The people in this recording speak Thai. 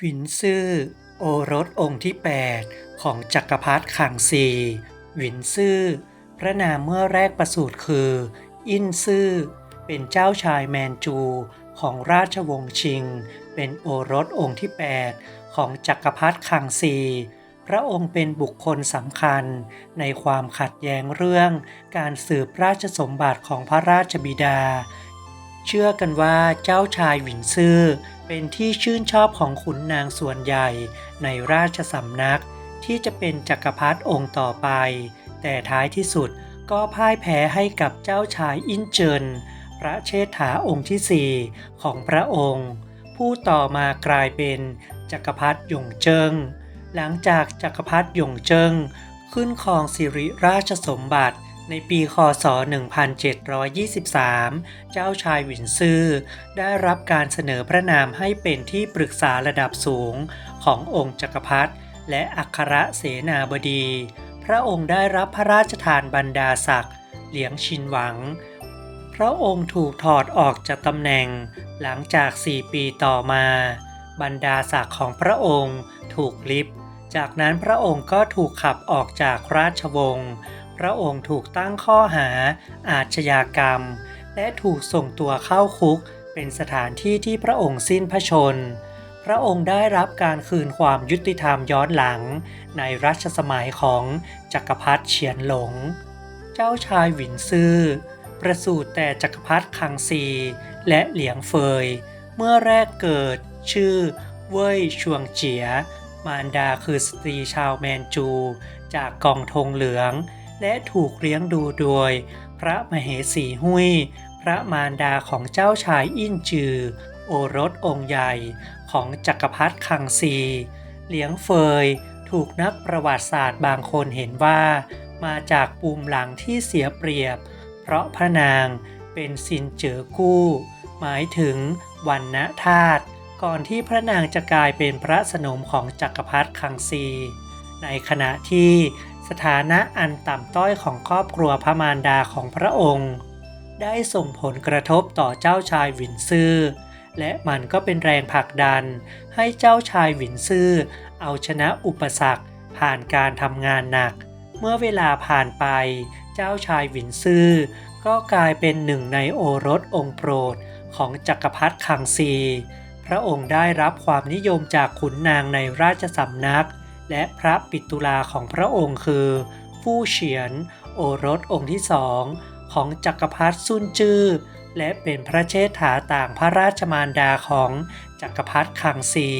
หวินซื่อ โอรสองค์ที่ 8 ของจักรพรรดิขังซีหวินซื่อ พระนามเมื่อแรกประสูติคือ อินซื่อ เป็นเจ้าชายแมนจูของราชวงศ์ชิง เป็นโอรสองค์ที่ 8 ของจักรพรรดิขังซี พระองค์เป็นบุคคลสำคัญในความขัดแย้งเรื่อง การสืบราชสมบัติของพระราชบิดา เชื่อกันว่าเจ้าชายหวินซื่อ เป็นที่ชื่นชอบของขุนนางส่วนใหญ่ในราชสำนัก ที่จะเป็นจักรพรรดิองค์ต่อไป แต่ท้ายที่สุดก็พ่ายแพ้ให้กับเจ้าชายอินเจิน พระเชษฐาองค์ที่สี่ของพระองค์ ผู้ต่อมากลายเป็นจักรพรรดิหยงเจิง หลังจากจักรพรรดิหยงเจิงขึ้นครองสิริราชสมบัติ ในปีคศ 1723 เจ้าชายหวินซื่อได้รับการเสนอพระนามให้เป็นที่ปรึกษาระดับสูงขององค์จักรพรรดิและอัครเสนาบดี พระองค์ได้รับพระราชทานบรรดาศักดิ์เหลียงชินหวัง พระองค์ถูกถอดออกจากตำแหน่งหลังจาก 4 ปีต่อมา บรรดาศักดิ์ของพระองค์ถูกลิฟต์จากนั้นพระองค์ก็ถูกขับออกจากราชวงศ์ พระองค์ถูกตั้งข้อหาอาชญากรรม และถูกส่งตัวเข้าคุก เป็นสถานที่ที่พระองค์สิ้นพระชน พระองค์ได้รับการคืนความยุติธรรมย้อนหลัง ในรัชสมัยของจักรพรรดิเฉียนหลง เจ้าชายหวินซื่อ ประสูติแต่จักรพรรดิคังซีและเหลียงเฟย เมื่อแรกเกิดชื่อเว่ยชวงเจีย มารดาคือสตรีชาวแมนจู จากกองธงเหลือง และถูกเลี้ยงดูโดย พระมเหสีหุยพระมารดาของเจ้าชายอินจือ โอรสองค์ใหญ่ของจักรพรรดิคังซี เลี้ยงเฟย ถูกนักประวัติศาสตร์บางคนเห็นว่า มาจากปูมหลังที่เสียเปรียบ เพราะพระนางเป็นซินเจ๋อกู้ หมายถึงวันณธาตุก่อนที่พระนางจะกลายเป็นพระสนมของจักรพรรดิคังซี ในขณะที่สถานะอันต่ำต้อยของครอบครัวพระมารดาของพระองค์ ได้ส่งผลกระทบต่อเจ้าชายหวินซื่อ และมันก็เป็นแรงผลักดัน ให้เจ้าชายหวินซื่อ เอาชนะอุปสรรคผ่านการทำงานหนัก เมื่อเวลาผ่านไป เจ้าชายหวินซื่อ ก็กลายเป็นหนึ่งในโอรสองค์โปรดของจักรพรรดิคังซี พระองค์ได้รับความนิยมจากขุนนางในราชสำนัก และพระปิตุลาของพระองค์คือ ฟู่เฉียน โอรสองค์ที่สองของจักรพรรดิซุนจื้อและเป็นพระเชษฐาต่างพระราชมารดาของจักรพรรดิคังซี